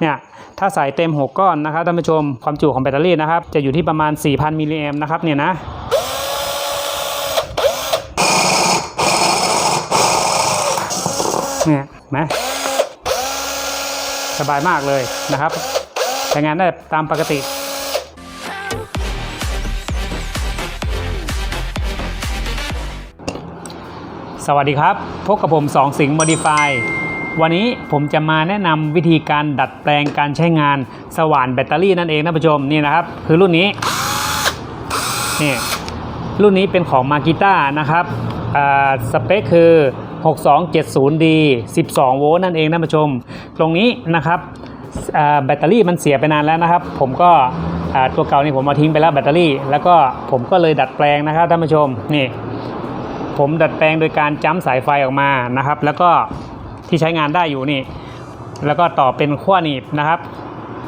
เนี่ยถ้าใส่เต็ม 6 ก้อนนะครับท่านผู้ชมความจุของแบตเตอรี่นะครับจะอยู่ที่ประมาณ 4,000 มิลลิแอมนะครับเนี่ยนะเนี่ยนไหมสบายมากเลยนะครับใช้งานได้ตามปกติสวัสดีครับ พบกับผมสองสิงห์ Modify วันนี้ผมจะมาแนะนำวิธีการดัดแปลงการใช้งานสว่านแบตเตอรี่นั่นเองนะผู้ชมนี่นะครับคือรุ่นนี้นี่รุ่นนี้เป็นของมากิต้านะครับสเปคคือ 6270D 12 โวลต์นั่นเองนะผู้ชม ตรงนี้นะครับแบตเตอรี่มันเสียไปนานแล้วนะครับ ผมก็ตัวเก่านี่ผมมาทิ้งไปแล้วแบตเตอรี่ แล้วก็ผมก็เลยดัดแปลงนะครับท่านผู้ชมนี่ผมดัดแปลงโดยการจ้ำสายไฟออกมานะครับ แล้วก็ ที่ใช้งานได้อยู่นี่ แล้วก็ต่อเป็นขั้วหนีบนะครับ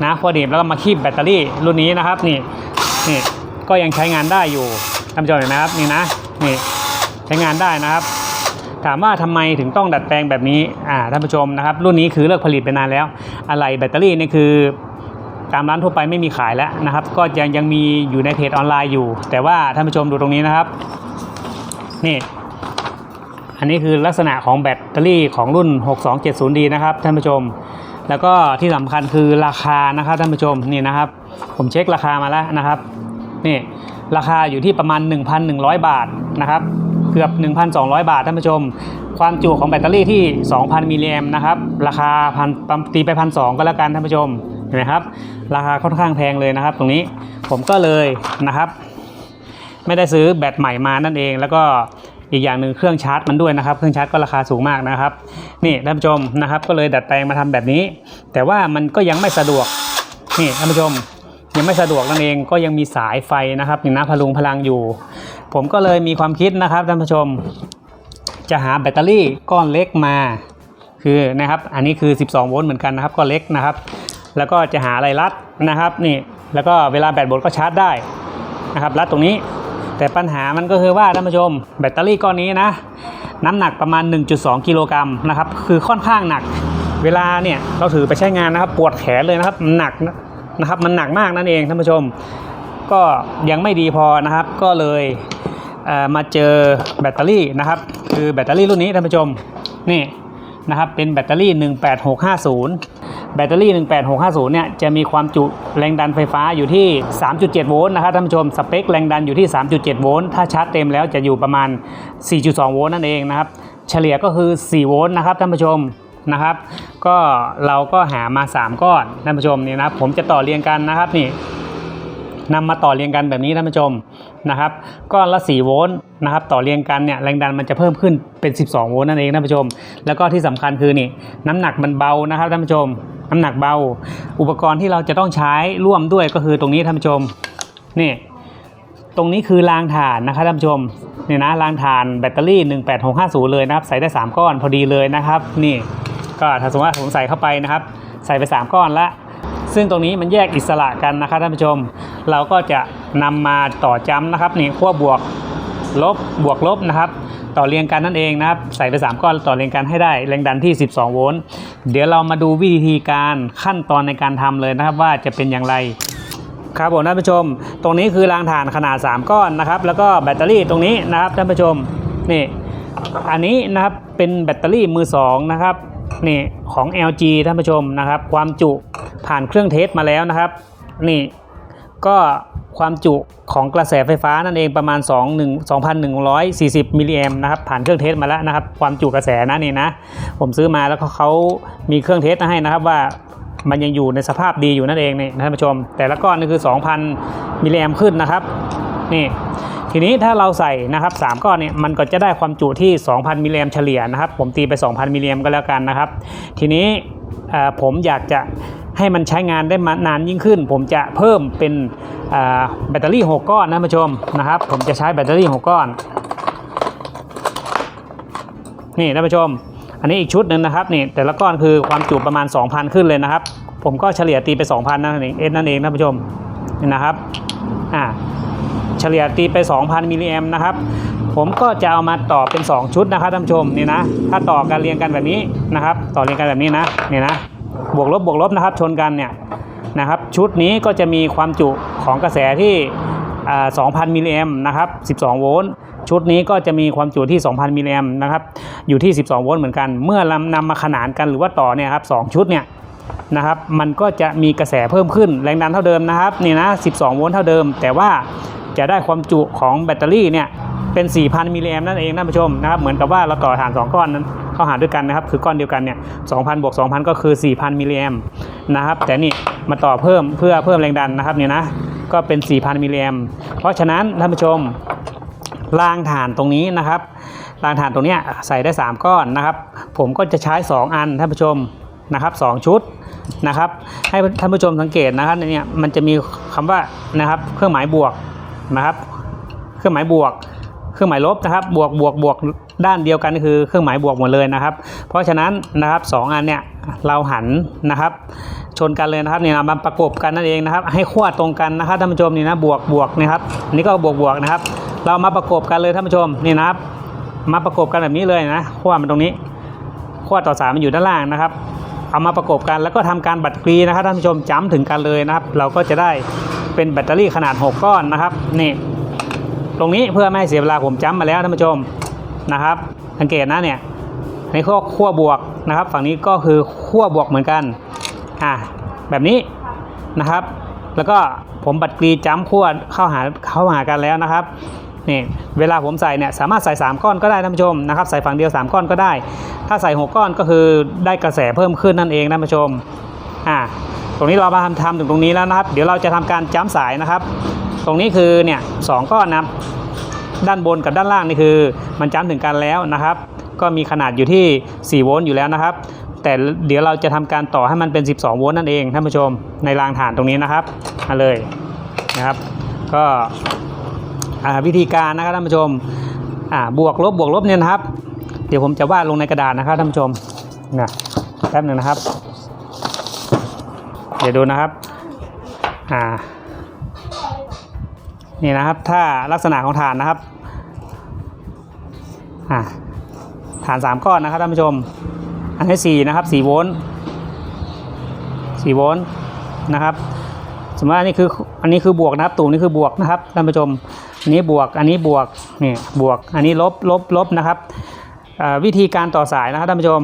นะขั้วหนีบแล้วก็มาคีบแบตเตอรี่รุ่นนี้นะครับนี่นี่ก็ยังใช้งานได้อยู่ท่านผู้ชมเห็นไหมครับนี่นะนี่ใช้งานได้นะครับ ถามว่าทำไมถึงต้องดัดแปลงแบบนี้อ่าท่านผู้ชมนะครับ รุ่นนี้คือเลิกผลิตไปนานแล้ว อะไรแบตเตอรี่นี่คือตามร้านทั่วไปไม่มีขายแล้วนะครับ ก็ยังยังมีอยู่ในเพจออนไลน์อยู่ แต่ว่าท่านผู้ชมดูตรงนี้นะครับ นี่ อันนี้คือลักษณะของแบตเตอรี่ของรุ่น 6270D นะครับท่านผู้ชม แล้วก็ที่สำคัญคือราคานะครับท่านผู้ชมนี่นะครับ ผมเช็คราคามาแล้วนะครับนี่ราคาอยู่ที่ประมาณ 1,100 บาทนะครับเกือบ 1,200 บาทท่านผู้ชม ความจุของแบตเตอรี่ที่ 2,000 มิลลิแอมนะครับ ราคาพันตีไปพันสก็แล้วกันท่านผู้ชมเห็นไหมครับ ราคาค่อนข้างแพงเลยนะครับ ตรงนี้ผมก็เลยนะครับ ไม่ได้ซื้อแบตใหม่มานั่นเอง แล้วก็ อีกอย่างหนึ่งเครื่องชาร์จมันด้วยนะครับ เครื่องชาร์จก็ราคาสูงมากนะครับ นี่ท่านผู้ชมนะครับ ก็เลยดัดแปลงมาทำแบบนี้ แต่ว่ามันก็ยังไม่สะดวก นี่ท่านผู้ชมยังไม่สะดวกนั่นเองก็ยังมีสายไฟนะครับนี่นะพลุงพลังอยู่ ผมก็เลยมีความคิดนะครับท่านผู้ชม จะหาแบตเตอรี่ก้อนเล็กมา คือนะครับ อันนี้คือ 12 โวลต์เหมือนกันนะครับก็เล็กนะครับ แล้วก็จะหาอะไรรัดนะครับนี่แล้วก็เวลาแบตหมดก็ชาร์จได้นะครับรัดตรงนี้ แต่ปัญหามันก็คือว่าท่านผู้ชม แบตเตอรี่ก้อนนี้นะน้ำหนักประมาณ 1.2 กิโลกรัมนะครับคือค่อนข้างหนัก เวลาเนี่ยเราถือไปใช้งานนะครับปวดแขนเลยนะครับหนักนะครับมันหนักมากนั่นเองท่านผู้ชม ก็ยังไม่ดีพอนะครับก็เลยเมาเจอแบตเตอรี่นะครับ คือแบตเตอรี่รุ่นนี้ท่านผู้ชมนี่ นะครับเป็นแบตเตอรี่ 18650 แบตเตอรี่ 18650 เนี่ยจะมีความจุแรงดันไฟฟ้าอยู่ที่ 3.7 โวลต์นะครับท่านผู้ชมสเปคแรงดันอยู่ที่ 3.7 โวลต์ถ้าชาร์จเต็มแล้วจะอยู่ประมาณ 4.2 โวลต์นั่นเองนะครับเฉลี่ยก็คือ 4 โวลต์นะครับท่านผู้ชมนะครับก็เราก็หามา 3 ก้อนท่านผู้ชมนี่นะผมจะต่อเรียงกันนะครับนี่นำมาต่อเรียงกันแบบนี้ท่านผู้ชม นะครับก้อนละ 4 โวลต์นะครับต่อเรียงกันเนี่ยแรงดันมันจะเพิ่มขึ้นเป็น 12 โวลต์นั่นเองท่านผู้ชม แล้วก็ที่สำคัญคือนี่น้ำหนักมันเบานะครับท่านผู้ชม น้ำหนักเบา อุปกรณ์ที่เราจะต้องใช้ร่วมด้วยก็คือตรงนี้ท่านผู้ชมนี่ตรงนี้คือรางถ่านนะครับท่านผู้ชมนี่นะรางถ่านแบตเตอรี่ 18650 เลยนะครับ ใส่ได้ 3 ก้อนพอดีเลยนะครับ นี่ก็ถ้าสมมติว่าผมใส่เข้าไปนะครับ ใส่ไป 3 ก้อนละ ซึ่งตรงนี้มันแยกอิสระกันนะครับท่านผู้ชม เราก็จะนำมาต่อจ้ำนะครับนี่ขั้วบวกลบบวกลบนะครับ ต่อเรียงกันนั่นเองนะครับ ใส่ไป 3 ก้อนต่อเรียงกันให้ได้แรงดันที่ 12 โวลต์เดี๋ยวเรามาดูวิธีการขั้นตอนในการทำเลยนะครับว่าจะเป็นอย่างไรครับผมท่านผู้ชม ตรงนี้คือรางถ่านขนาด 3 ก้อนนะครับ แล้วก็แบตเตอรี่ตรงนี้นะครับท่านผู้ชมนี่อันนี้นะครับเป็นแบตเตอรี่มือสองนะครับนี่ของ LG ท่านผู้ชมนะครับ ความจุ ผ่านเครื่องเทสมาแล้วนะครับ นี่ก็ความจุของกระแสไฟฟ้านั่นเองประมาณ 2 1 2,140มิลลิแอมนะครับผ่านเครื่องเทสมาแล้วนะครับ ความจุกระแสนะนี่นะ ผมซื้อมาแล้วก็เขามีเครื่องเทสให้นะครับว่ามันยังอยู่ในสภาพดีอยู่นั่นเองนี่ท่านผู้ชม แต่ละก้อนนี่คือ 2,000มิลลิแอมขึ้นนะครับนี่ทีนี้ถ้าเราใส่นะครับ3ก้อนเนี่ยมันก็จะได้ความจุที่ 2,000มิลลิแอมเฉลี่ยนะครับ ผมตีไป 2,000มิลลิแอมก็แล้วกันนะครับ ทีนี้ผมอยากจะ ให้มันใช้งานได้มานานยิ่งขึ้น ผมจะเพิ่มเป็นแบตเตอรี่ 6 ก้อนนะท่านผู้ชมนะครับ ผมจะใช้แบตเตอรี่ 6 ก้อน นี่ท่านผู้ชม อันนี้อีกชุดหนึ่งนะครับนี่แต่ละก้อนคือความจุประมาณ 2,000 ขึ้นเลยนะครับ ผมก็เฉลี่ยตีไป 2,000 นั่นเองเอ็นั่นเองท่านผู้ชมนี่นะครับอ่าเฉลี่ยตีไป 2,000 มิลลิแอมนะครับผมก็จะเอามาต่อเป็น 2 ชุดนะครับท่านผู้ชมนี่นะ ถ้าต่อกันเรียงกันแบบนี้นะครับ ต่อเรียงกันแบบนี้นะนี่นะ บวกลบบวกลบนะครับชนกันเนี่ยนะครับชุดนี้ก็จะมีความจุของกระแสที่อ่า2,000 มิลลิแอมนะครับ 12 โวลต์ชุดนี้ก็จะมีความจุที่ 2,000 มิลลิแอมนะครับอยู่ที่ 12 โวลต์เหมือนกัน เมื่อนำนำมาขนานกันหรือว่าต่อเนี่ยครับสองชุดเนี่ยนะครับมันก็จะมีกระแสเพิ่มขึ้นแรงดันเท่าเดิมนะครับนี่นะ 12 โวลต์เท่าเดิม แต่ว่า จะได้ความจุของแบตเตอรี่เนี่ยเป็น 4,000 มิลลิแอมนั่นเองท่านผู้ชมนะครับ เหมือนกับว่าเราต่อฐาน 2 ก้อนนั้นเข้าหาด้วยกันนะครับ คือก้อนเดียวกันเนี่ย 2,000 บวก 2,000 ก็คือ 4,000 มิลลิแอมนะครับ แต่นี่มาต่อเพิ่มเพื่อเพิ่มแรงดันนะครับเนี่ยนะ ก็เป็น 4,000 มิลลิแอมเพราะฉะนั้นท่านผู้ชมรางฐานตรงนี้นะครับ รางฐานตรงนี้ใส่ได้ 3 ก้อนนะครับ ผมก็จะใช้ 2 อันท่านผู้ชมนะครับสองชุดนะครับ ให้ท่านผู้ชมสังเกตนะครับในเนี่ยมันจะมีคำว่านะครับเครื่องหมายบวก นะครับ เครื่องหมายบวก เครื่องหมายลบนะครับ บวกบวกบวกด้านเดียวกันก็คือเครื่องหมายบวกหมดเลยนะครับ เพราะฉะนั้นนะครับสองอันเนี่ยเราหันนะครับ ชนกันเลยนะครับเนี่ยมาประกบกันนั่นเองนะครับ ให้ขั้วตรงกันนะครับท่านผู้ชมนี่นะบวกบวกนะครับนี่ก็บวกบวกนะครับ เรามาประกบกันเลยท่านผู้ชมนี่นะครับ มาประกบกันแบบนี้เลยนะขั้วมันตรงนี้ขั้วต่อสามมันอยู่ด้านล่างนะครับ เอามาประกบกันแล้วก็ทำการบัดกรีนะครับท่านผู้ชมจ้ำถึงกันเลยนะครับ เราก็จะได้ เป็นแบตเตอรี่ขนาด 6 ก้อนนะครับนี่ตรงนี้เพื่อไม่ให้เสียเวลาผมจ้ำมาแล้วท่านผู้ชมนะครับสังเกตนะเนี่ยในขั้วขั้วบวกนะครับ ฝั่งนี้ก็คือขั้วบวกเหมือนกันอะแบบนี้นะครับ แล้วก็ผมบัดกรีจ้ำขั้วเข้าหาเข้าหากันแล้วนะครับนี่เวลาผมใส่เนี่ยสามารถใส่ 3 ก้อนก็ได้ท่านผู้ชมนะครับใส่ฝั่งเดียว 3 ก้อนก็ได้ ถ้าใส่ 6 ก้อนก็คือได้กระแสเพิ่มขึ้นนั่นเองท่านผู้ชมอ่า ตรงนี้เรามาทำทำถึงตรงนี้แล้วนะครับ เดี๋ยวเราจะทำการจ้ำสายนะครับ ตรงนี้คือเนี่ยสองก้อนนะครับด้านบนกับด้านล่างนี่คือ มันจ้ำถึงกันแล้วนะครับ ก็มีขนาดอยู่ที่ 4 โวลต์อยู่แล้วนะครับ แต่เดี๋ยวเราจะทำการต่อให้มันเป็น 12 โวลต์นั่นเองท่านผู้ชมในรางฐานตรงนี้นะครับมาเลยนะครับ ก็วิธีการนะครับท่านผู้ชมบวกลบบวกลบเนี่ยนะครับ เดี๋ยวผมจะวาดลงในกระดาษนะครับท่านผู้ชมนะแป๊บหนึ่งนะครับ ดี๋ยวดูนะครับ อ่า นี่นะครับถ้าลักษณะของฐานนะครับ อ่าฐานสามก้อนนะครับท่านผู้ชม อันที่สี่นะครับสี่โวลต์สี่โวลต์นะครับ สมมติว่าอันนี้คืออันนี้คือบวกนะครับตูนี่คือบวกนะครับท่านผู้ชมอันนี้บวกอันนี้บวกนี่บวก อันนี้ลบลบลบนะครับอ่าวิธีการต่อสายนะครับท่านผู้ชม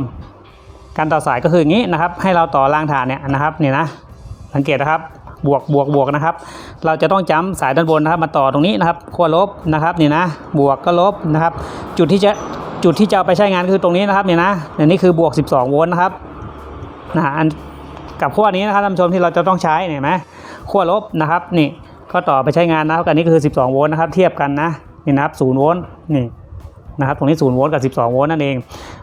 การต่อสายก็คืออย่างนี้นะครับ ให้เราต่อรางฐานเนี่ยนะครับเนี่ยนะ สังเกตนะครับ บวกบวกบวกนะครับ เราจะต้องจ้ำสายด้านบนนะครับ มาต่อตรงนี้นะครับขั้วลบนะครับนี่นะ บวกก็ลบนะครับ จุดที่จะจุดที่จะเอาไปใช้งานคือตรงนี้นะครับเนี่ยนะอันนี้คือบวก 12 โวลต์นะครับนะอันกับขั้วนี้นะครับท่านผู้ชมที่เราจะต้องใช้เห็นไหมขั้วลบนะครับนี่ก็ต่อไปใช้งานนะครับอันนี้คือ 12 โวลต์นะครับ เทียบกันนะนี่นะครับ0โวลต์นี่นะครับตรงนี้0โวลต์กับ 12 โวลต์นั่นเอง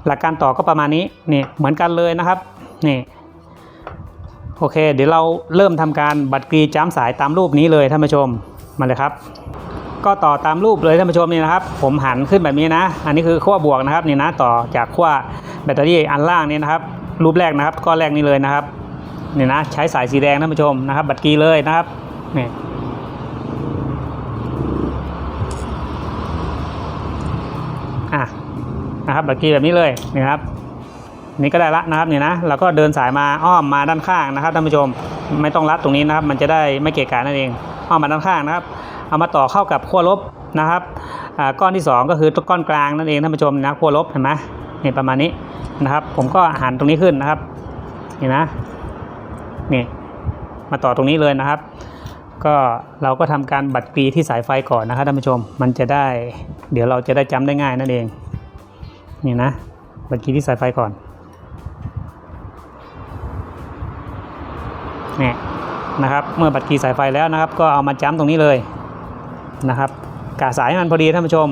หลักการต่อก็ประมาณนี้นี่เหมือนกันเลยนะครับนี่ โอเค เดี๋ยวเราเริ่มทำการบัดกรีจ้ำสายตามรูปนี้เลยท่านผู้ชมมาเลยครับ ก็ต่อตามรูปเลยท่านผู้ชมนี่นะครับ ผมหันขึ้นแบบนี้นะ อันนี้คือขั้วบวกนะครับนี่นะต่อจากขั้วแบตเตอรี่อันล่างนี้นะครับ รูปแรกนะครับก้อนแรกนี้เลยนะครับนี่นะใช้สายสีแดงท่านผู้ชมนะครับ บัดกรีเลยนะครับนี่อะนะครับบัดกรีแบบนี้เลยนี่ครับ นี่ก็ได้ละนะครับนี่นะเราก็เดินสายมาอ้อมมาด้านข้างนะครับท่านผู้ชมไม่ต้องรัดตรงนี้นะครับ มันจะได้ไม่เกะกะนั่นเองอ้อมมาด้านข้างนะครับ เอามาต่อเข้ากับขั้วลบนะครับอ่าก้อนที่ 2 ก็คือตัวก้อนกลางนั่นเองท่านผู้ชมนะขั้วลบเห็นไหมนี่ประมาณนี้นะครับ ผมก็หันตรงนี้ขึ้นนะครับนี่นะนี่มาต่อตรงนี้เลยนะครับ ก็เราก็ทำการบัดกรีที่สายไฟก่อนนะครับท่านผู้ชมมันจะได้ เดี๋ยวเราจะได้จำได้ง่ายนั่นเองนี่นะบัดกรีที่สายไฟก่อน นี่ยนะครับ เมื่อบัตรกีสายไฟแล้วนะครับ ก็เอามาจ้ำตรงนี้เลยนะครับกาสายให้มันพอดีท่านผู้ชม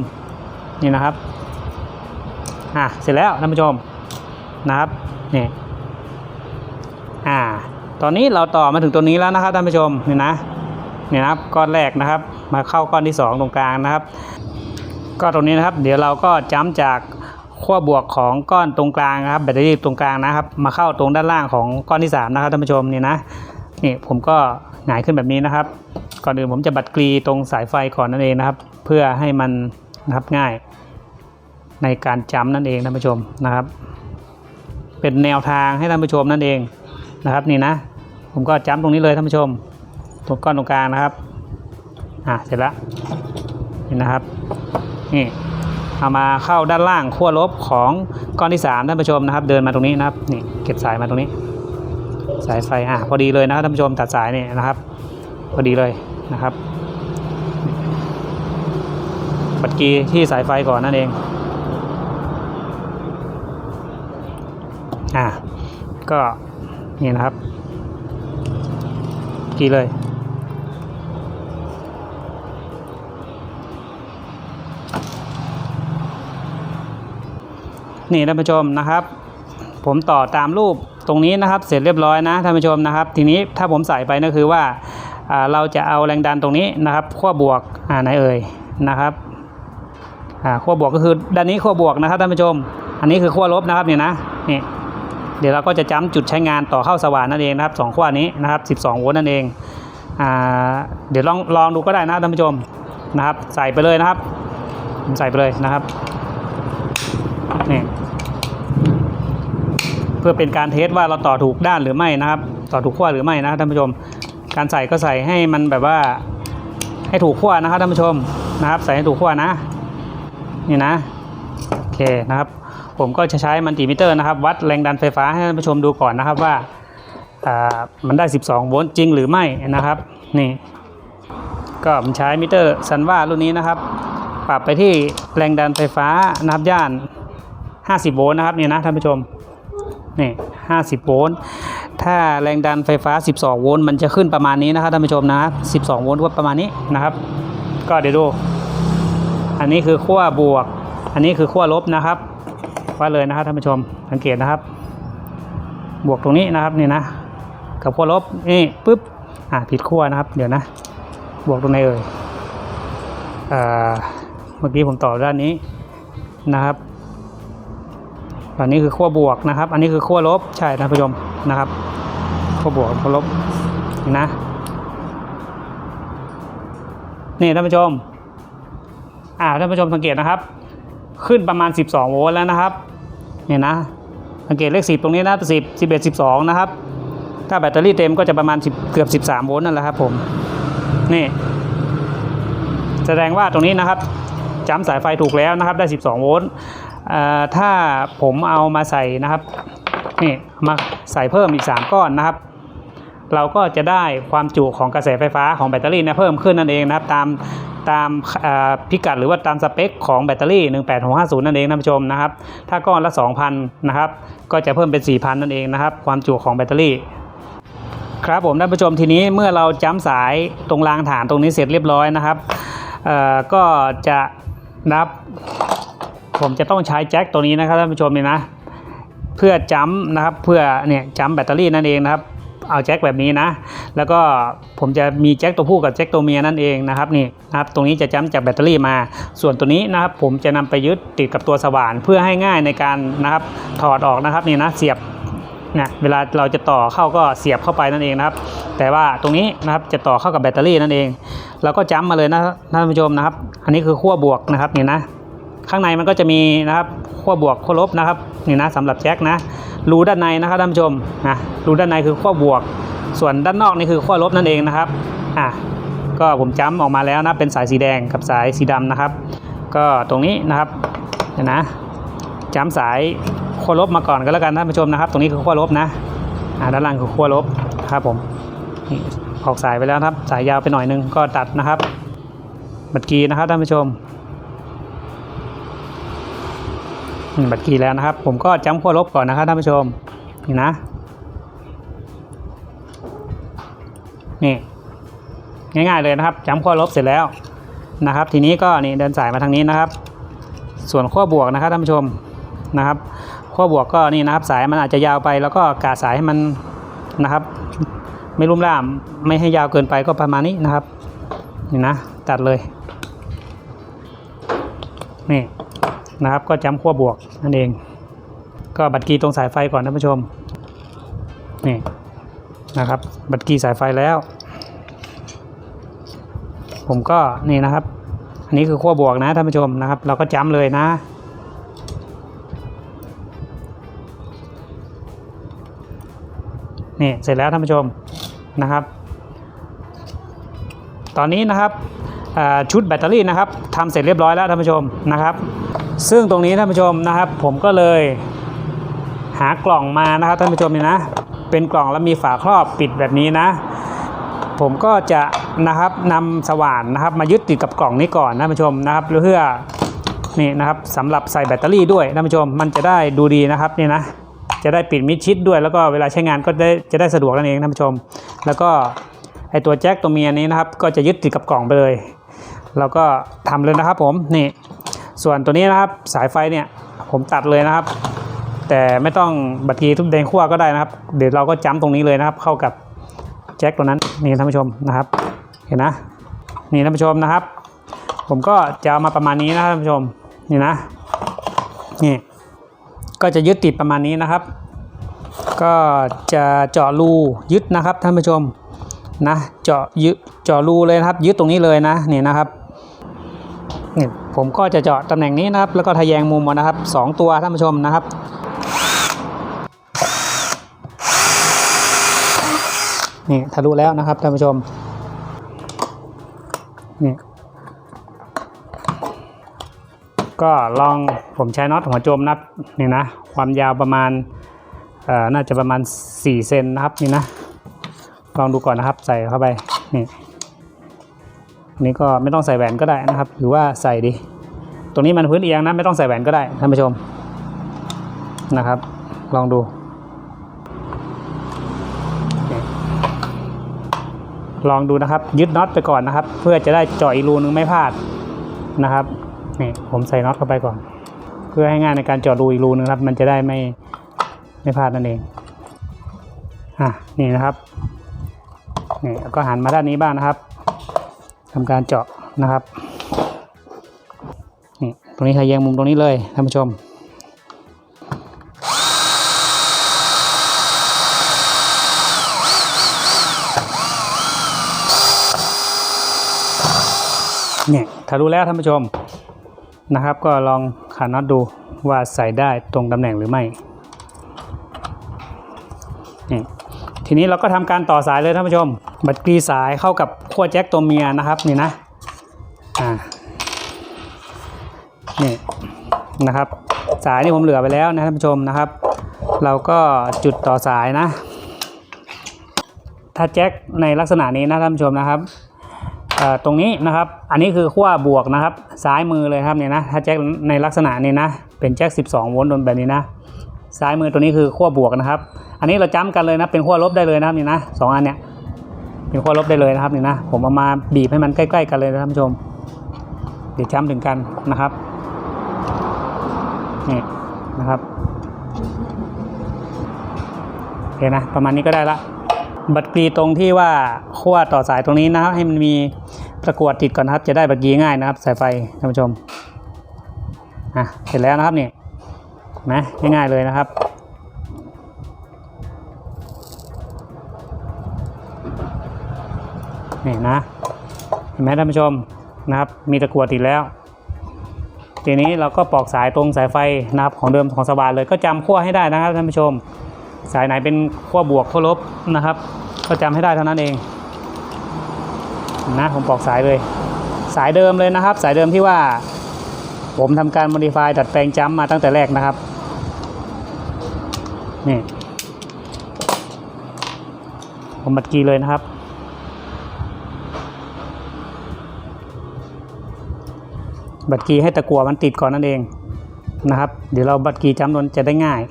นี่นะครับอะเสร็จแล้วท่านผู้ชมนะครับนี่อ่าตอนนี้เราต่อมาถึงตัวนี้แล้วนะครับท่านผู้ชมนี่นะนี่นะครับก้อนแรกนะครับ มาเข้าก้อนที่สองตรงกลางนะครับ ก็ตรงนี้นะครับ เดี๋ยวเราก็จ้ำจากขั้วบวกของก้อนตรงกลางนะครับ แบตเตอรี่ตรงกลางนะครับ มาเข้าตรงด้านล่างของก้อนที่สามนะครับท่านผู้ชมนี่นะ นี่ผมก็หงายขึ้นแบบนี้นะครับ ก่อนอื่นผมจะบัดกรีตรงสายไฟก่อนนั่นเองนะครับ เพื่อให้มันนะครับง่าย ในการจำนั่นเองท่านผู้ชมนะครับ เป็นแนวทางให้ท่านผู้ชมนั่นเองนะครับนี่นะ ผมก็จ้ำตรงนี้เลยท่านผู้ชมตรงก้อนตรงกลางนะครับอะเสร็จแล้วนี่นะครับนี่เอามาเข้าด้านล่างขั้วลบของก้อนที่สามท่านผู้ชมนะครับ เดินมาตรงนี้นะครับนี่เก็บสายมาตรงนี้ สายไฟอะพอดีเลยนะครับท่านผู้ชมตัดสายเนี่ยนะครับ พอดีเลยนะครับปัดกีที่สายไฟก่อนนั่นเองอะก็นี่นะครับ กีเลย นี่ท่านผู้ชมนะครับ ผมต่อตามรูป ตรงนี้นะครับเสร็จเรียบร้อยนะท่านผู้ชมนะครับ ทีนี้ถ้าผมใส่ไปก็คือว่าเราจะเอาแรงดันตรงนี้นะครับขั้วบวกอ่าไหนเอ่ยนะครับขั้วบวกก็คือด้านนี้ขั้วบวกนะครับท่านผู้ชม อันนี้คือขั้วลบนะครับเนี่ยนะนี่เดี๋ยวเราก็จะจ้ำจุดใช้งานต่อเข้าสว่านนั่นเองนะครับสองขั้วนี้นะครับ12โวลต์นั่นเองอเดี๋ยวลองลองดูก็ได้นะท่านผู้ชมนะครับ ใส่ไปเลยนะครับ ใส่ไปเลยนะครับ เพื่อเป็นการเทสว่าเราต่อถูกด้านหรือไม่นะครับ ต่อถูกขั้วหรือไม่นะครับท่านผู้ชม การใส่ก็ใส่ให้มันแบบว่าให้ถูกขั้วนะครับท่านผู้ชมนะครับ ใส่ให้ถูกขั้วนะนี่นะโอเคนะครับ ผมก็จะใช้มันติมิเตอร์นะครับ วัดแรงดันไฟฟ้าให้ท่านผู้ชมดูก่อนนะครับว่าอ่ามันได้ 12 โวลต์จริงหรือไม่นะครับนี่ก็ผมใช้มิเตอร์ซันว่ารุ่นนี้นะครับ ปรับไปที่แรงดันไฟฟ้านะครับย่าน 50 โวลต์นะครับนี่นะท่านผู้ชม นี่50 โวลต์ ถ้าแรงดันไฟฟ้า 12 โวลต์ มันจะขึ้นประมาณนี้นะครับท่านผู้ชมนะครับ12 โวลต์ก็ประมาณนี้นะครับ ก็เดี๋ยวดู อันนี้คือขั้วบวก อันนี้คือขั้วลบนะครับว่าเลยนะครับท่านผู้ชม สังเกตนะครับ บวกตรงนี้นะครับนี่นะ กับขั้วลบ นี่ปุ๊บ อ่าผิดขั้วนะครับ เดี๋ยวนะ บวกตรงไหนเอ่ยอ่าเมื่อกี้ผมต่อด้านนี้นะครับ อันนี้คือขั้วบวกนะครับ อันนี้คือขั้วลบใช่ท่านผู้ชมนะครับขั้วบวกขั้วลบนี่นะนี่ท่านผู้ชมอ่าท่านผู้ชมสังเกตนะครับ ขึ้นประมาณ 12 โวลต์แล้วนะครับเนี่ยนะสังเกตเลข 10 ตรงนี้นะ10 11 12 นะครับ ถ้าแบตเตอรี่เต็มก็จะประมาณ10เกือบ 13 โวลต์นั่นแหละครับผมนี่ แสดงว่าตรงนี้นะครับจำสายไฟถูกแล้วนะครับ ได้ 12 โวลต์ ถ้าผมเอามาใส่นะครับนี่มาใส่เพิ่มอีก 3 ก้อนนะครับ เราก็จะได้ความจุของกระแสไฟฟ้าของแบตเตอรี่นะเพิ่มขึ้นนั่นเองนะครับตามตามพิกัดหรือว่าตามสเปคของแบตเตอรี่ 18650 นั่นเองท่านผู้ชมนะครับ ถ้าก้อนละ 2,000 นะครับ ก็จะเพิ่มเป็น 4,000 นั่นเองนะครับ ความจุของแบตเตอรี่ ครับผมท่านผู้ชมทีนี้เมื่อเราจ้ำสายตรงรางฐานตรงนี้เสร็จเรียบร้อยนะครับก็จะนับ ผมจะต้องใช้แจ็คตัวนี้นะครับท่านผู้ชมเนี่ยนะ เพื่อจัมนะครับเพื่อเนี่ยจัมแบตเตอรี่นั่นเองนะครับ เอาแจ็คแบบนี้นะ แล้วก็ผมจะมีแจ็คตัวผู้กับแจ็คตัวเมียนั่นเองนะครับนี่นะครับตรงนี้จะจัมจากแบตเตอรี่มา ส่วนตัวนี้นะครับผมจะนำไปยึดติดกับตัวสว่านเพื่อให้ง่ายในการนะครับถอดออกนะครับนี่นะเสียบนะเวลาเราจะต่อเข้าก็เสียบเข้าไปนั่นเองนะครับ แต่ว่าตรงนี้นะครับจะต่อเข้ากับแบตเตอรี่นั่นเอง เราก็จัมมาเลยนะท่านผู้ชมนะครับ อันนี้คือขั้วบวกนะครับนี่นะ ข้างในมันก็จะมีนะครับขั้วบวกขั้วลบนะครับนี่นะสำหรับแจ็คนะรูด้านในนะครับท่านผู้ชมนะรูด้านในคือขั้วบวก ส่วนด้านนอกนี่คือขั้วลบนั่นเองนะครับอะก็ผมจ้ำออกมาแล้วนะเป็นสายสีแดงกับสายสีดำนะครับ ก็ตรงนี้นะครับเดี๋ยวนะจ้ำสายขั้วลบมาก่อนก็แล้วกันท่านผู้ชมนะครับ ตรงนี้คือขั้วลบนะอ่าด้านล่างคือขั้วลบครับผมออกสายไปแล้วครับ สายยาวไปหน่อยนึงก็ตัดนะครับบัตรกีนะครับท่านผู้ชม อืม บัตรกีแล้วนะครับ ผมก็จ้ำขั้วลบก่อนนะครับท่านผู้ชมนี่นะนี่ง่ายๆเลยนะครับจ้ำขั้วลบเสร็จแล้วนะครับ ทีนี้ก็นี่เดินสายมาทางนี้นะครับ ส่วนขั้วบวกนะครับท่านผู้ชมนะครับขั้วบวกก็นี่นะครับ สายมันอาจจะยาวไป แล้วก็กาสายให้มันนะครับ ไม่รุ่มร่ามไม่ให้ยาวเกินไปก็ประมาณนี้นะครับนี่นะตัดเลยนี่ นะครับ ก็จ้ำขั้วบวกนั่นเอง ก็บัตรกีตรงสายไฟก่อนท่านผู้ชมนี่นะครับ บัตรกีสายไฟแล้ว ผมก็นี่นะครับ อันนี้คือขั้วบวกนะท่านผู้ชมนะครับ เราก็จ้ำเลยนะนี่เสร็จแล้วท่านผู้ชมนะครับ ตอนนี้นะครับชุดแบตเตอรี่นะครับทำเสร็จเรียบร้อยแล้วท่านผู้ชมนะครับ ซึ่งตรงนี้ท่านผู้ชมนะครับ ผมก็เลยหากล่องมานะครับท่านผู้ชมนี่นะ เป็นกล่องแล้วมีฝาครอบปิดแบบนี้นะ ผมก็จะนะครับนำสว่านนะครับ มายึดติดกับกล่องนี้ก่อนท่านผู้ชมนะครับเพื่อนี่นะครับสำหรับใส่แบตเตอรี่ด้วยท่านผู้ชมมันจะได้ดูดีนะครับนี่นะจะได้ปิดมิดชิดด้วยแล้วก็เวลาใช้งานก็ได้จะได้สะดวกนั่นเองท่านผู้ชม แล้วก็ไอตัวแจ็คตัวเมียนี้นะครับ ก็จะยึดติดกับกล่องไปเลย แล้วก็ทำเลยนะครับผมนี่ ส่วนตัวนี้นะครับสายไฟเนี่ยผมตัดเลยนะครับ แต่ไม่ต้องบัตรีทุบแดงขั้วก็ได้นะครับ เดี๋ยวเราก็จ้ำตรงนี้เลยนะครับ เข้ากับแจ็คตัวนั้นนี่ท่านผู้ชมนะครับ เห็นนะนี่ท่านผู้ชมนะครับ ผมก็จะเอามาประมาณนี้นะท่านผู้ชมนี่นะนี่ก็จะยึดติดประมาณนี้นะครับ ก็จะเจาะรูยึดนะครับท่านผู้ชมนะเจาะยึดเจาะรูเลยนะครับ ยึดตรงนี้เลยนะนี่นะครับ นี่ผมก็จะเจาะตำแหน่งนี้นะครับ แล้วก็ทะแยงมุมเอานะครับสองตัวท่านผู้ชมนะครับนี่ทะลุแล้วนะครับท่านผู้ชมนี่ก็ลองผมใช้น็อตหัวโจมนับนี่นะ ความยาวประมาณน่าจะประมาณ 4 เซนนะครับนี่นะ ลองดูก่อนนะครับใส่เข้าไปนี่ นี้ก็ไม่ต้องใส่แหวนก็ได้นะครับ หรือว่าใส่ดิตรงนี้มันพื้นเอียงนะไม่ต้องใส่แหวนก็ได้ท่านผู้ชมนะครับ ลองดูลองดูนะครับ ยึดน็อตไปก่อนนะครับ เพื่อจะได้เจาะอีกรูนึงไม่พลาดนะครับนี่ผมใส่น็อตเข้าไปก่อน เพื่อให้ง่ายในการเจาะรูอีกรูนึงครับ มันจะได้ไม่ไม่พลาดนั่นเองอะนี่นะครับนี่ก็หันมาด้านนี้บ้างนะครับ ทำการเจาะนะครับนี่ตรงนี้ทะแยงมุมตรงนี้เลยท่านผู้ชมเนี่ยทะลุแล้วท่านผู้ชมนะครับ ก็ลองขันน็อตดูว่าใส่ได้ตรงตำแหน่งหรือไม่นี่ ทีนี้เราก็ทำการต่อสายเลยท่านผู้ชม บัดกรีสายเข้ากับขั้วแจ็คตัวเมียนะครับนี่นะอ่านี่นะครับ สายนี่ผมเหลือไปแล้วนะท่านผู้ชมนะครับ เราก็จุดต่อสายนะ ถ้าแจ็คในลักษณะนี้นะท่านผู้ชมนะครับตรงนี้นะครับอันนี้คือขั้วบวกนะครับ ซ้ายมือเลยครับเนี่ยนะถ้าแจ็คในลักษณะนี้นะเป็นแจ็ค 12 โวลต์แบบนี้นะซ้ายมือตัวนี้คือขั้วบวกนะครับ อันนี้เราจ้ำกันเลยนะเป็นขั้วลบได้เลยนะครับนี่นะสองอันเนี้ยเป็นขั้วลบได้เลยนะครับนี่นะผมเอามาบีบให้มันใกล้ ๆ กันเลยนะท่านผู้ชมเดี๋ยวจ้ำถึงกันนะครับนี่นะครับโอเคนะประมาณนี้ก็ได้ละบัตรกรีตรงที่ว่าขั้วต่อสายตรงนี้นะครับ ให้มันมีประกวดติดก่อนนะครับ จะได้บัตรกรีง่ายนะครับสายไฟท่านผู้ชมอะเสร็จแล้วนะครับนี่นะง่ายๆเลยนะครับ นี่นะเห็นไหมท่านผู้ชมนะครับ มีตะกรวดติดแล้ว ทีนี้เราก็ปอกสายตรงสายไฟนะครับของเดิมของสว่านเลยก็จำขั้วให้ได้นะครับท่านผู้ชม สายไหนเป็นขั้วบวกขั้วลบนะครับ ก็จำให้ได้เท่านั้นเองนะผมปอกสายเลย สายเดิมเลยนะครับ สายเดิมที่ว่า ผมทำการ modify ดัดแปลงจัมมาตั้งแต่แรกนะครับนี่ผมบัดกีเลยนะครับ บัดกีให้ตะกัวมันติดก่อนนั่นเองนะครับ เดี๋ยวเราบัดกีจัมนนจะได้ง่าย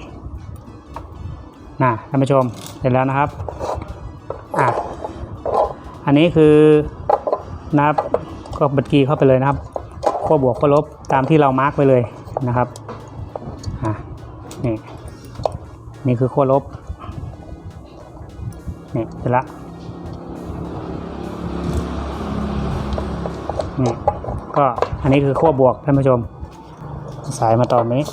นะท่านผู้ชมเสร็จแล้วนะครับอะอันนี้คือนะครับก็บัดกีเข้าไปเลยนะครับขั้วบวกขั้วลบตามที่เรามาร์กไปเลยนะครับอะนี่นี่คือขั้วลบนี่เสร็จละนี่ ก็อันนี้คือขั้วบวกท่านผู้ชม สายมาต่อนี้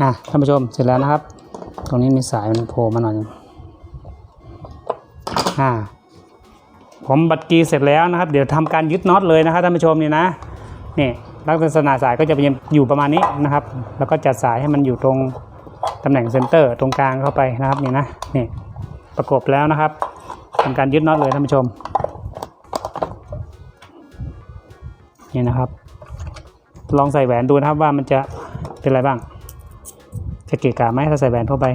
อะท่านผู้ชมเสร็จแล้วนะครับ ตรงนี้มีสายมันโผล่มาหน่อยอ่าผมบัดกีเสร็จแล้วนะครับ เดี๋ยวทำการยึดน็อตเลยนะครับท่านผู้ชมนี่นะนี่ลักษณะสายก็จะเป็นอยู่ประมาณนี้นะครับ แล้วก็จัดสายให้มันอยู่ตรงตำแหน่งเซนเตอร์ตรงกลางเข้าไปนะครับนี่นะนี่ประกบแล้วนะครับ ทำการยึดน็อตเลยท่านผู้ชม นี่นะครับ ลองใส่แหวนดูนะครับว่ามันจะเป็นอะไรบ้าง จะเกะกะไหมถ้าใส่แหวนเข้าไป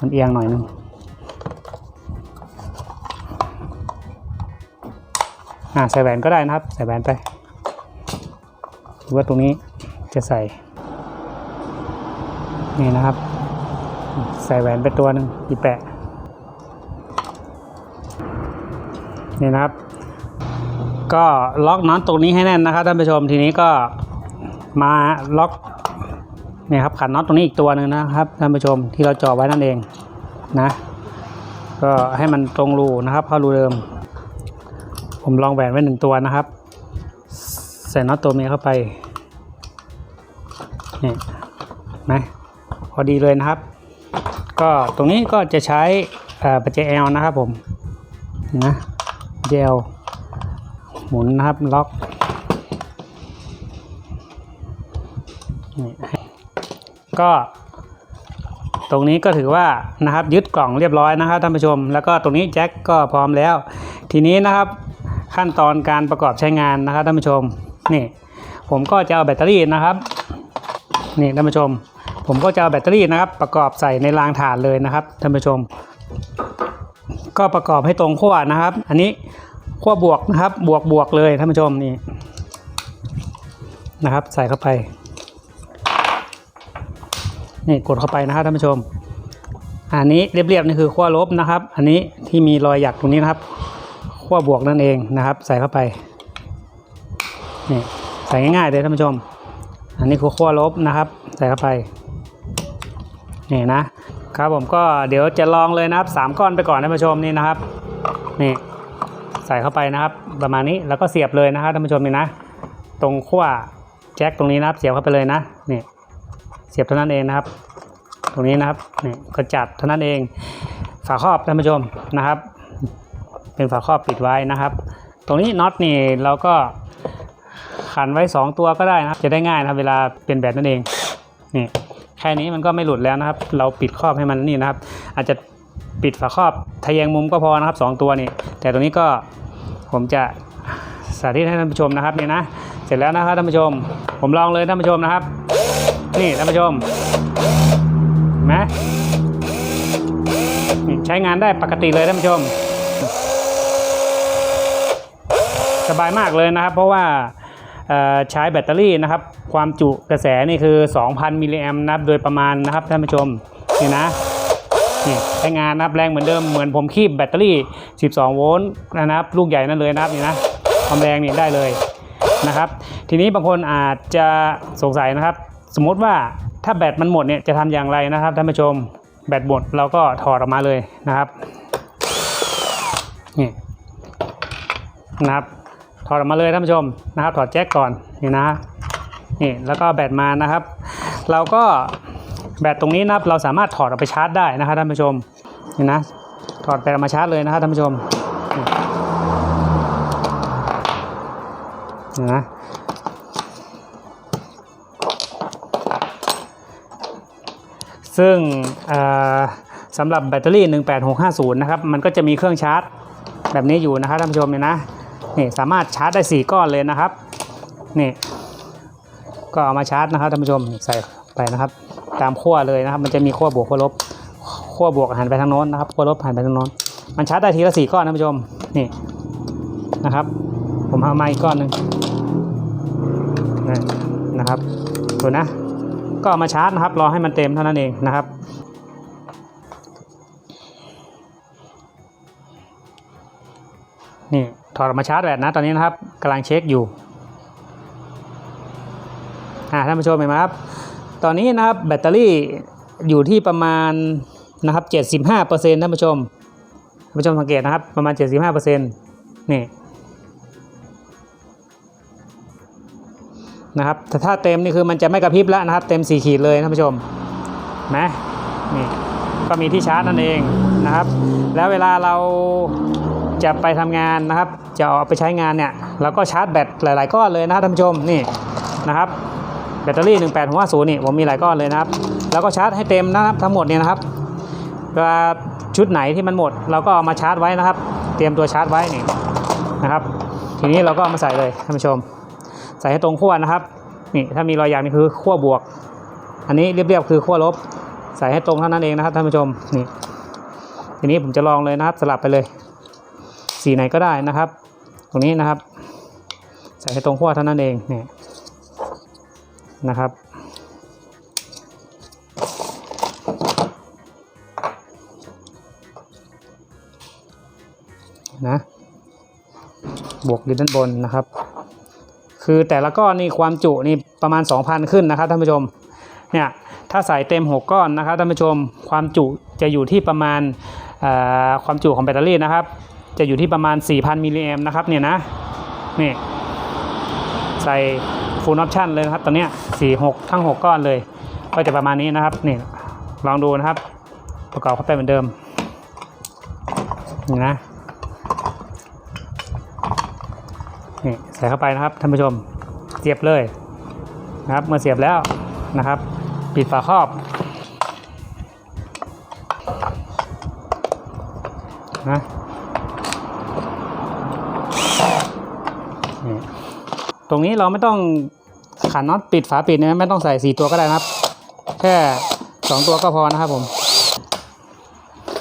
มันเอียงหน่อยนึงอ่าใส่แหวนก็ได้นะครับ ใส่แหวนไปหรือว่าตรงนี้จะใส่ นี่นะครับ ใส่แหวนไปตัวหนึ่งอีแปะ นี่นะครับ ก็ล็อกน็อตตรงนี้ให้แน่นนะครับท่านผู้ชมทีนี้ก็มาล็อกเนี่ยครับขันน็อตตรงนี้อีกตัวหนึ่งนะครับท่านผู้ชมที่เราเจาะไว้นั่นเองนะ ก็ให้มันตรงรูนะครับเข้ารูเดิม ผมลองแหวนไว้หนึ่งตัวนะครับ ใส่น็อตตัวเมียเข้าไปนี่ไหมพอดีเลยนะครับ ก็ตรงนี้ก็จะใช้เอ่อปัจเจลนะครับผมนะ เจลหมุนนะครับล็อกนี่ก็ตรงนี้ก็ถือว่านะครับยึดกล่องเรียบร้อยนะครับท่านผู้ชม แล้วก็ตรงนี้แจ็คก็พร้อมแล้ว ทีนี้นะครับขั้นตอนการประกอบใช้งานนะครับท่านผู้ชมนี่ผมก็จะเอาแบตเตอรี่นะครับนี่ท่านผู้ชม ผมก็จะเอาแบตเตอรี่นะครับ ประกอบใส่ในรางถ่านเลยนะครับท่านผู้ชม ก็ประกอบให้ตรงขั้วนะครับ อันนี้ ขั้วบวกนะครับ บวกบวกเลยท่านผู้ชมนี่นะครับ ใส่เข้าไป นี่กดเข้าไปนะครับท่านผู้ชม อันนี้เรียบๆนี่คือขั้วลบนะครับ อันนี้ที่มีรอยหยักตรงนี้นะครับขั้วบวกนั่นเองนะครับ ใส่เข้าไปนี่ใส่ง่ายๆเลยท่านผู้ชม อันนี้คือขั้วลบนะครับ ใส่เข้าไปนี่นะครับผมก็เดี๋ยวจะลองเลยนะครับสามก้อนไปก่อนท่านผู้ชมนี่นะครับนี่ ใส่เข้าไปนะครับ ประมาณนี้แล้วก็เสียบเลยนะครับท่านผู้ชมนี่นะ ตรงขั้วแจ็คตรงนี้นะครับ เสียบเข้าไปเลยนะนี่เสียบเท่านั้นเองนะครับ ตรงนี้นะครับนี่ก็จัดเท่านั้นเอง ฝาครอบท่านผู้ชมนะครับ เป็นฝาครอบปิดไว้นะครับ ตรงนี้น็อตนี่เราก็ขันไว้ 2 ตัวก็ได้นะครับ จะได้ง่ายนะครับ เวลาเปลี่ยนแบตนั่นเองนี่แค่นี้มันก็ไม่หลุดแล้วนะครับ เราปิดครอบให้มันนี่นะครับ อาจจะปิดฝาครอบทะแยงมุมก็พอนะครับสองตัวนี่ แต่ตรงนี้ก็ผมจะสาธิตให้ท่านผู้ชมนะครับเนี่ยนะ เสร็จแล้วนะครับท่านผู้ชม ผมลองเลยท่านผู้ชมนะครับ นี่ท่านผู้ชมเห็นไหมใช้งานได้ปกติเลยท่านผู้ชม สบายมากเลยนะครับ เพราะว่าใช้แบตเตอรี่นะครับ ความจุกระแสนี่คือ 2,000 มิลลิแอมป์นะครับโดยประมาณนะครับท่านผู้ชมนี่นะ นี่ใช้งานนะครับแรงเหมือนเดิมเหมือนผมคีบแบตเตอรี่ 12 โวลต์นะครับลูกใหญ่นั่นเลยนะครับนี่นะความแรงนี่ได้เลยนะครับ ทีนี้บางคนอาจจะสงสัยนะครับ สมมติว่าถ้าแบตมันหมดเนี่ยจะทำอย่างไรนะครับท่านผู้ชมแบตหมดเราก็ถอดออกมาเลยนะครับนี่นะครับถอดออกมาเลยท่านผู้ชมนะครับ ถอดแจ็คก่อนนี่นะนี่แล้วก็แบตมานะครับ เราก็ แบตตรงนี้นะครับเราสามารถถอดออกไปชาร์จได้นะครับท่านผู้ชมนี่นะถอดแบตออกมาชาร์จเลยนะครับท่านผู้ชมนี่นี่นะซึ่งสำหรับแบตเตอรี่ 18650 นะครับ มันก็จะมีเครื่องชาร์จแบบนี้อยู่นะครับท่านผู้ชมเนี่ยนะนี่สามารถชาร์จได้ 4 ก้อนเลยนะครับนี่ก็เอามาชาร์จนะครับท่านผู้ชมใส่ไปนะครับ ตามขั้วเลยนะครับ มันจะมีขั้วบวกขั้วลบขั้วบวกหันไปทางโน้นนะครับขั้วลบหันไปทางโน้น มันชาร์จได้ทีละสี่ก้อนท่านผู้ชมนี่นะครับ ผมเอามาอีกก้อนหนึ่งนี่นะครับดูนะ ก็มาชาร์จนะครับรอให้มันเต็มเท่านั้นเองนะครับนี่ถอดออกมาชาร์จแบตนะตอนนี้นะครับกำลังเช็คอยู่อ่าท่านผู้ชมเห็นไหมครับ ตอนนี้นะครับแบตเตอรี่อยู่ที่ประมาณนะครับ75%ท่านผู้ชมท่านผู้ชมสังเกตนะครับประมาณ 75%นี่นะครับแต่ถ้าเต็มนี่คือมันจะไม่กระพริบแล้วนะครับ เต็ม 4 ขีดเลยท่านผู้ชมนะนี่ก็มีที่ชาร์จนั่นเองนะครับ แล้วเวลาเราจะไปทำงานนะครับ จะเอาไปใช้งานเนี่ยเราก็ชาร์จแบตหลาย ๆ ก้อนเลยนะครับท่านผู้ชมนี่นะครับ แบตเตอรี่ 18650 นี่ผมมีหลายก้อนเลยนะครับ แล้วก็ชาร์จให้เต็มนะครับทั้งหมดเนี่ยนะครับเวลาชุดไหนที่มันหมด เราก็เอามาชาร์จไว้นะครับ เตรียมตัวชาร์จไว้นี่นะครับ ทีนี้เราก็เอามาใส่เลยท่านผู้ชม ใส่ให้ตรงขั้วนะครับ นี่ถ้ามีรอยยางนี่คือขั้วบวก อันนี้เรียบๆคือขั้วลบ ใส่ให้ตรงเท่านั้นเองนะครับท่านผู้ชมนี่ทีนี้ผมจะลองเลยนะครับสลับไปเลย สีไหนก็ได้นะครับ ตรงนี้นะครับ ใส่ให้ตรงขั้วเท่านั้นเองนี่ นะครับ นะบวกอยู่ด้านบนนะครับ คือแต่ละก้อนนี่ความจุนี่ประมาณ 2,000 ขึ้นนะครับท่านผู้ชมเนี่ยถ้าใส่เต็ม 6 ก้อนนะครับท่านผู้ชมความจุจะอยู่ที่ประมาณความจุของแบตเตอรี่นะครับ จะอยู่ที่ประมาณ 4,000มิลลิแอมนะครับเนี่ยนะนี่ใส่ ฟูลออปชั่นเลยนะครับตอนนี้ย4 6ทั้ง 6 ก้อนเลย ก็จะประมาณนี้นะครับนี่ลองดูนะครับ ประกอบเข้าไปเหมือนเดิมนี่นะนี่ใส่เข้าไปนะครับท่านผู้ชมเสียบเลยนะครับเมื่อเสียบแล้วนะครับ ปิดฝาครอบนะนี่ตร งนี้เราไม่ต้องขันน็อตปิดฝาปิดนะไม่ต้องใส่สี่ตัวก็ได้นะครับ แค่สองตัวก็พอนะครับผม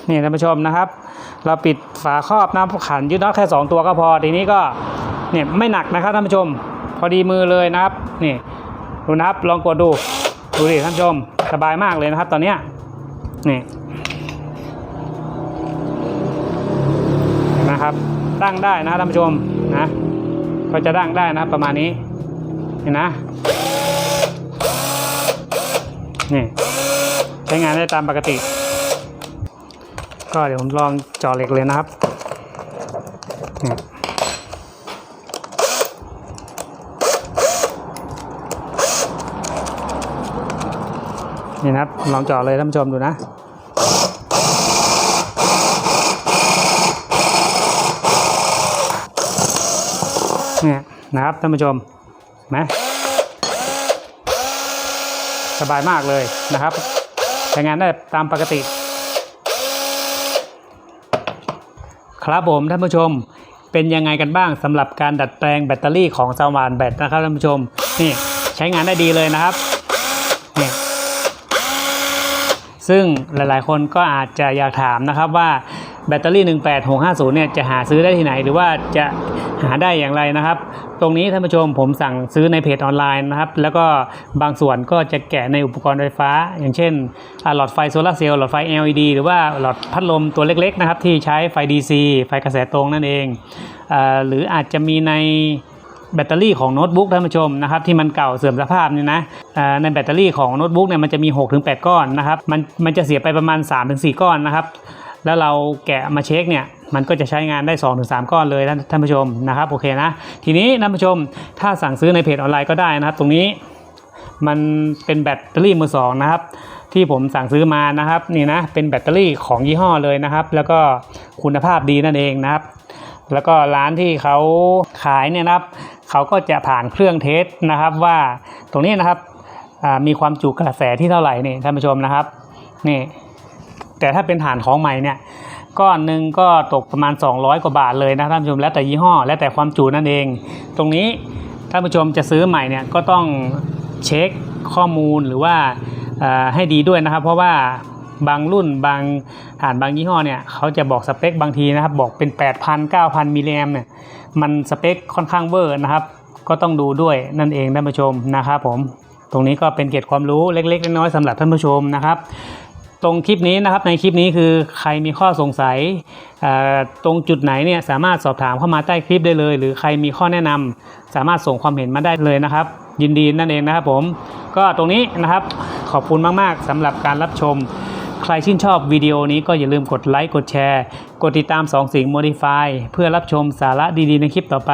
นี่ท่านผู้ชมนะครับ เราปิดฝาครอบนะขันยึดน็อตแค่สองตัวก็พอทีนี้ก็เนี่ยไม่หนักนะครับท่านผู้ชม พอดีมือเลยนะครับนี่ดูนะครับลองกดดูดูดิท่านผู้ชมสบายมากเลยนะครับ ตอนเนี้ยนี่นไหมครับตั้งได้นะท่านผู้ชมนะ ก็จะตั้งได้นะประมาณนี้เห็นนะนี่ใช้งานได้ตามปกติ ก็เดี๋ยวผมลองเจาะเหล็กเลยนะครับนี่นะครับลองเจาะเลยท่านผู้ชมดูนะ เนี่ยนะครับท่านผู้ชมนไหมสบายมากเลยนะครับใช้งานได้ตามปกติ ครับผมท่านผู้ชมเป็นยังไงกันบ้างสำหรับการดัดแปลงแบตเตอรี่ของสว่านแบตนะครับท่านผู้ชมนี่ใช้งานได้ดีเลยนะครับเนี่ยซึ่งหลายๆ คนก็อาจจะอยากถามนะครับว่าแบตเตอรี่ 18650 เนี่ยจะหาซื้อได้ที่ไหน หรือว่าจะ หาได้อย่างไรนะครับ ตรงนี้ท่านผู้ชมผมสั่งซื้อในเพจออนไลน์นะครับ แล้วก็บางส่วนก็จะแกะในอุปกรณ์ไฟฟ้า อย่างเช่นหลอดไฟโซลาร์เซลล์หลอดไฟ LED หรือว่าหลอดพัดลมตัวเล็กๆนะครับที่ใช้ไฟ DC ไฟกระแสตรงนั่นเองอหรืออาจจะมีในแบตเตอรี่ของโน้ตบุ๊กท่านผู้ชมนะครับที่มันเก่าเสื่อมสภาพเนี่ยนะในแบตเตอรี่ของโน้ตบุ๊กเนี่ยมันจะมี 6-8 ก้อนนะครับมันมันจะเสียไปประมาณ 3-4 ก้อนนะครับ แล้วเราแกะมาเช็คเนี่ย มันก็จะใช้งานได้ 2-3 ก้อนเลยท่านท่านผู้ชมนะครับโอเคนะ ทีนี้ท่านผู้ชมถ้าสั่งซื้อในเพจออนไลน์ก็ได้นะครับ ตรงนี้มันเป็นแบตเตอรี่มือสองนะครับที่ผมสั่งซื้อมานะครับนี่นะเป็นแบตเตอรี่ของยี่ห้อเลยนะครับ แล้วก็คุณภาพดีนั่นเองนะครับ แล้วก็ร้านที่เขาขายเนี่ยนะครับเขาก็จะผ่านเครื่องเทสนะครับว่าตรงนี้นะครับมีความจุกระแสที่เท่าไหร่นี่ท่านผู้ชมนะครับนี่แต่ถ้าเป็นฐานของใหม่เนี่ย ก้อนหนึ่งก็ตกประมาณ 200 กว่าบาทเลยนะท่านผู้ชมแล้วแต่ยี่ห้อ แล้วแต่ความจุนั่นเอง ตรงนี้ท่านผู้ชมจะซื้อใหม่เนี่ยก็ต้องเช็คข้อมูลหรือว่าอ่าให้ดีด้วยนะครับ เพราะว่าบางรุ่นบางฐานบางยี่ห้อเนี่ยเขาจะบอกสเปคบางทีนะครับ บอกเป็น 8,000 9,000 มิลลิแอมเนี่ยมันสเปคค่อนข้างเวอร์นะครับ ก็ต้องดูด้วยนั่นเองท่านผู้ชมนะครับผมตรงนี้ก็เป็นเกร็ดความรู้เล็กๆน้อยๆสำหรับท่านผู้ชมนะครับ ตรงคลิปนี้นะครับในคลิปนี้คือใครมีข้อสงสัยตรงจุดไหนเนี่ยสามารถสอบถามเข้ามาใต้คลิปได้เลย หรือใครมีข้อแนะนำสามารถส่งความเห็นมาได้เลยนะครับ ยินดีนั่นเองนะครับผมก็ตรงนี้นะครับขอบคุณมากๆสำหรับการรับชม ใครชื่นชอบวิดีโอนี้ก็อย่าลืมกดไลค์กดแชร์ กดติดตาม2สิ่ง Modify เพื่อรับชมสาระดีๆในคลิปต่อไป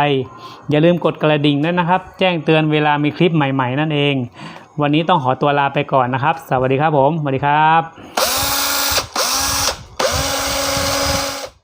อย่าลืมกดกระดิ่งด้วยนะครับ แจ้งเตือนเวลามีคลิปใหม่ ๆ นั่นเองวันนี้ต้องขอตัวลาไปก่อนนะครับ สวัสดีครับผม สวัสดีครับ